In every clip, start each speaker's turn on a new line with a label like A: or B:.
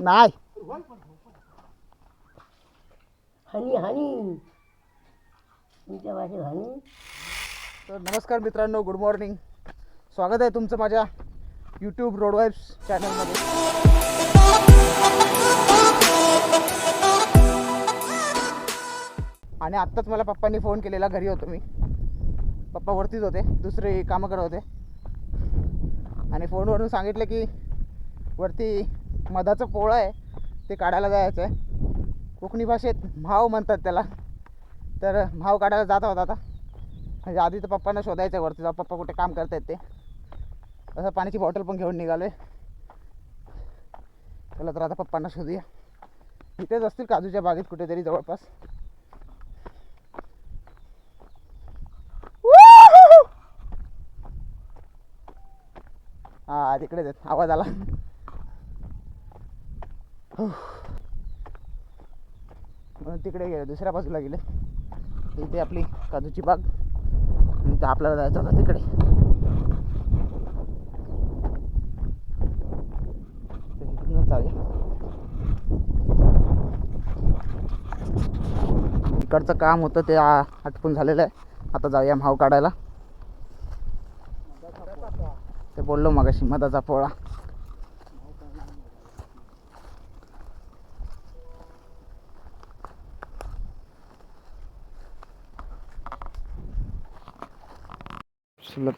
A: नाही
B: हानी हानी. तुमच्या भाषेत हानी.
A: तर नमस्कार मित्रांनो गुड मॉर्निंग स्वागत आहे तुमचं माझ्या यूट्यूब रोड वाईब्स चॅनलमध्ये आणि आत्ताच मला पप्पांनी फोन केलेला घरी होतो मी. पप्पा वरतीच होते दुसरे कामं करत होते. आणि फोनवरून सांगितलं की वरती मधाचं पोळं आहे ते काढायला जायचं आहे. कोकणी भाषेत म्हाव म्हणतात त्याला. तर म्हाव काढायला जात होता आता. म्हणजे आधी तर पप्पांना शोधायचं आहे वरती जाऊ पप्पा कुठे काम करतायत ते. असं पाण्याची बॉटल पण घेऊन निघालोय. चला तर आता पप्पांना शोधूया. इथेच असतील काजूच्या बागेत कुठेतरी जवळपास. तिकडेच आहेत. आवाज आला. म्हणून तिकडे गेले. दुसऱ्या बाजूला गेले. इथे आपली काजूची बाग. आणि इथे आपल्याला जायचं होतं तिकडे. तर जाऊया. इकडचं काम होतं ते आटपून झालेलं आहे. आता जाऊया माव काढायला. ते बोललो मगाशी मधाचा पोळा.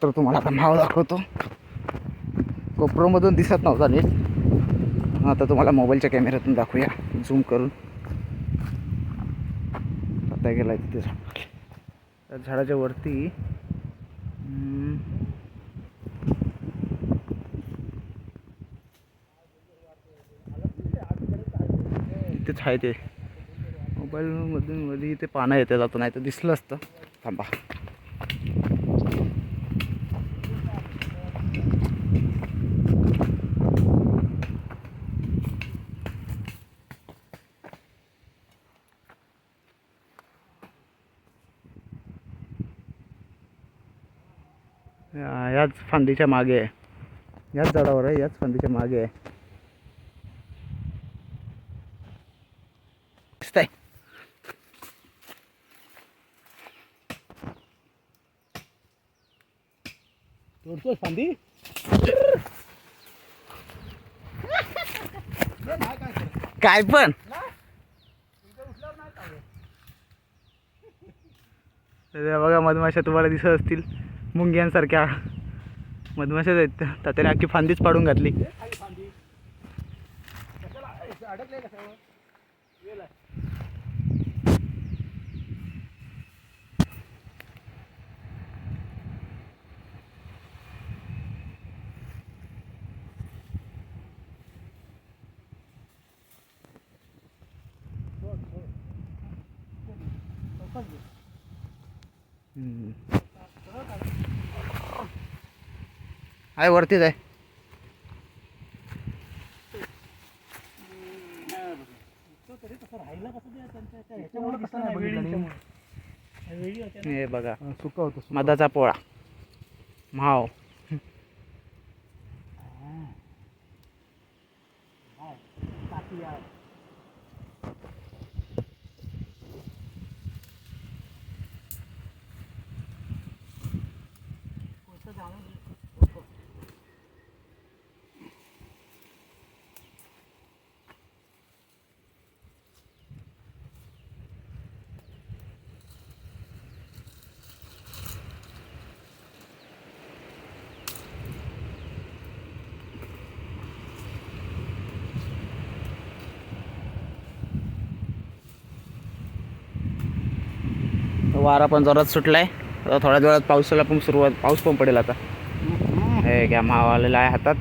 A: तर तुम्हाला आता माव दाखवतो. कोप्रोमधून दिसत नव्हता नीट. आता तुम्हाला मोबाईलच्या कॅमेऱ्यातून दाखवूया. झूम करून. आता गेला तिथे. त्या झाडाच्या वरती. इथेच आहे ते. मोबाईलमधून मध्ये इथे पानं येते जातो नाही तर दिसलं असतं. थांबा. याच फांदीच्या मागे आहे. याच झाडावर आहे याच फांदीच्या मागे आहे दिसतंय
C: तोडतोय फांदी?
A: काय पण? बघा मधमाशा तुम्हाला दिसत असतील. मुंग्यांसारख्या. मधमाशाच आहेत. त्या. तात्याने अख्खी फांदीच पाडून घातली
C: अडकले कशावर
A: हम्म. आहे वरतीच आहे
C: तरी कसं राहिलं कसं ते त्यांच्या त्या ह्याच्यामुळे कसं नाही वेळीच्यामुळे. आहे वरतीच आहे.
A: हे बघा
C: सुका होतं
A: मधाचा पोळा. माव.
C: Yeah. काठी आहे. कोणतं जाणून घे.
A: वारा पण जोरात सुटलाय. आता थोड्याच वेळात पावसाला पण सुरुवात पाऊस पण पडेल आता. हे घ्या माव आलेला आहे हातात.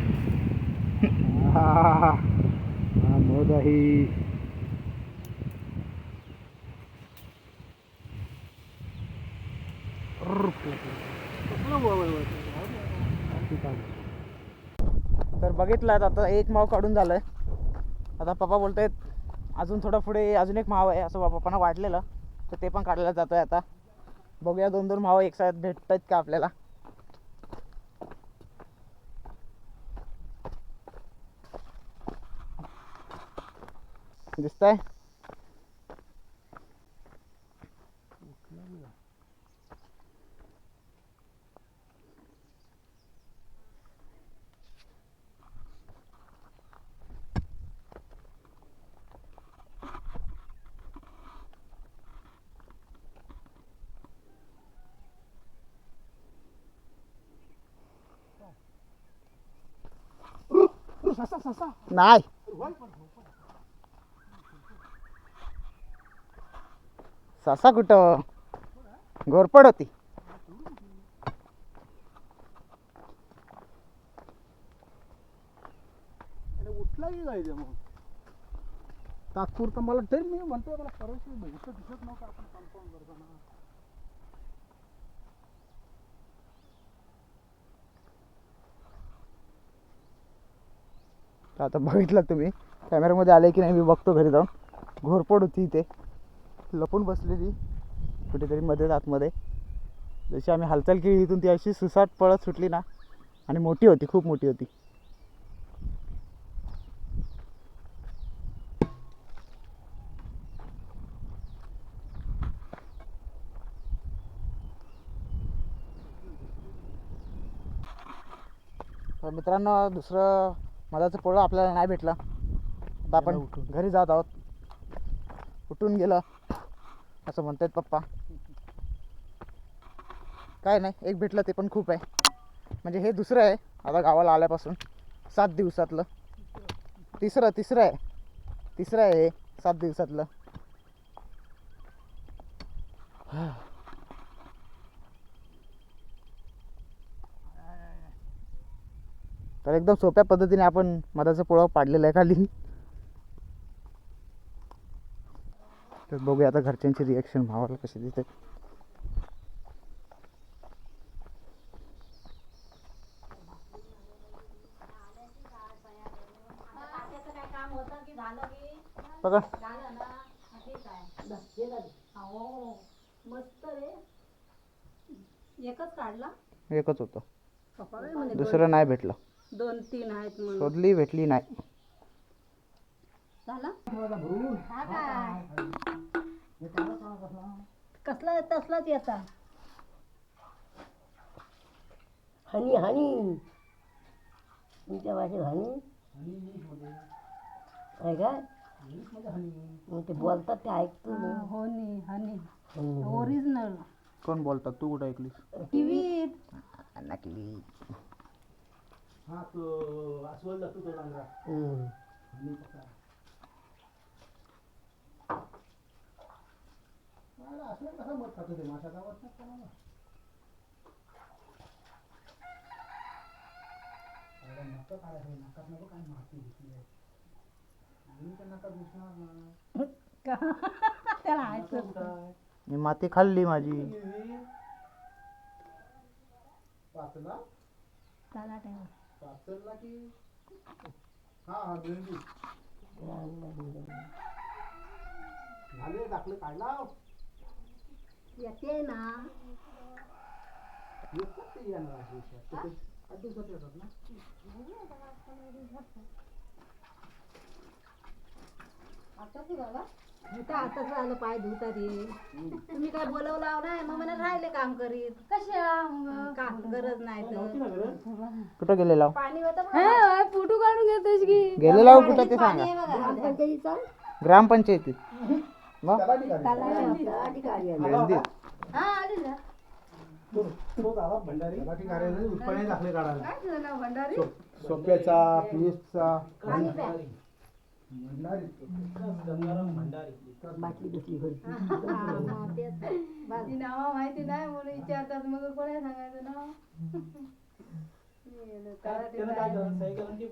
C: मध आहे
A: तर बघितलं आता एक माव काढून झालंय. आता पप्पा बोलतायत अजून थोडं पुढे अजून एक माव आहे असं पप्पांना वाटलेलं. तर ते पण काढलं जातो आहे आता. बघूया दोन दोन भाव एक साथ भेटतायत का आपल्याला. दिसतंय? नाही. ससा कुठं? घोरपड होती
C: अरे उठला की जायचं मग? तात्पुरतं मला तरी मी म्हणतो मला परवाशी बघितलं दिसत नव्हतं आपण कन्फर्म करताना
A: तर आता बघितलं तुम्ही कॅमेऱ्यामध्ये आले की नाही मी बघतो घरी जाऊन. घोरपड होती इथे. लपून बसलेली कुठेतरी मध्येच आतमध्ये. जशी आम्ही हालचाल केली इथून ती अशी सुसाट पळत सुटली ना आणि मोठी होती खूप मोठी होती. तर मित्रांनो दुसरं मधाचं पोळं आपल्याला नाही भेटलं. आता आपण. घरी जात आहोत. उठून गेलं असं म्हणतायत पप्पा. काय नाही एक भेटलं ते पण खूप आहे. म्हणजे हे दुसरं आहे आता गावाला आल्यापासून. सात दिवसातलं. तिसरं तिसरं आहे. तिसरं आहे हे सात दिवसातलं. तर एकदम सोप्या पद्धतीने आपण मधाचं पोळं पाडलेलं आहे खाली. तर बघूया आता घरच्यांची रिॲक्शन भावाला कशी देते बघा.
B: एकच काढला?
A: एकच होतं. दुसरं नाही भेटलं.
B: दोन तीन आहेत म्हणून.
A: शोधली भेटली नाही.
B: झाला? कसला तसलाच याचा. Honey honey. तुमच्या भाषेत हनी? आहे काय मग ते बोलतात ते ऐकतो मी.
D: होनी हनी.
B: हनी.
D: ओरिजिनल
A: कोण बोलतात? तू कुठं ऐकलीस?
D: टीव्हीत.
A: नकली
C: हा तो अस्वल जातो तो डांगरा
B: हम्म.
C: आणि कसा मला असलं कसं मत खातो ते नाही कोणाला अरे नका काढायचं नाकात नको काय माती घेतली आहे. मी तर नकात घुसणार ना.
D: त्याला
C: नका?
A: मी माती खाल्ली माझी.
C: पाचला?
D: त्याला ठेवा
C: पाचला की? हा हा भेंडी झाले दाखले काढला?
D: येते ना.
C: येतात ते येणार आहे दिवसात. ते ते आठ दिवसात येतात ना.
D: आता आताच आलं पाय धुता रे तुम्ही काय बोलवलं नाही? मग मला राहिले काम करीत. कशा का गरज नाही तर.
A: कुठं गेलेला
D: पाणी होतं फोटो काढून घेतोस की?
A: गेलेला हो कुठं ते सांगा. ग्रामपंचायतीत मग.
D: हा आली ना.
C: भंडारी. तलाठी कार्यालय उत्पन्न दाखले काढायला.
D: काय झालं ना भंडारी?
C: सोप्याचा पीएसचा
D: ती. नाव माहिती नाही म्हणून विचारतात मग कोणी सांगायचं नाव?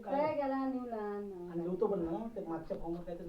C: काय केला
D: निवला
C: आणि लिहितो पण ना ते मागच्या फॉर्मवर काहीतरी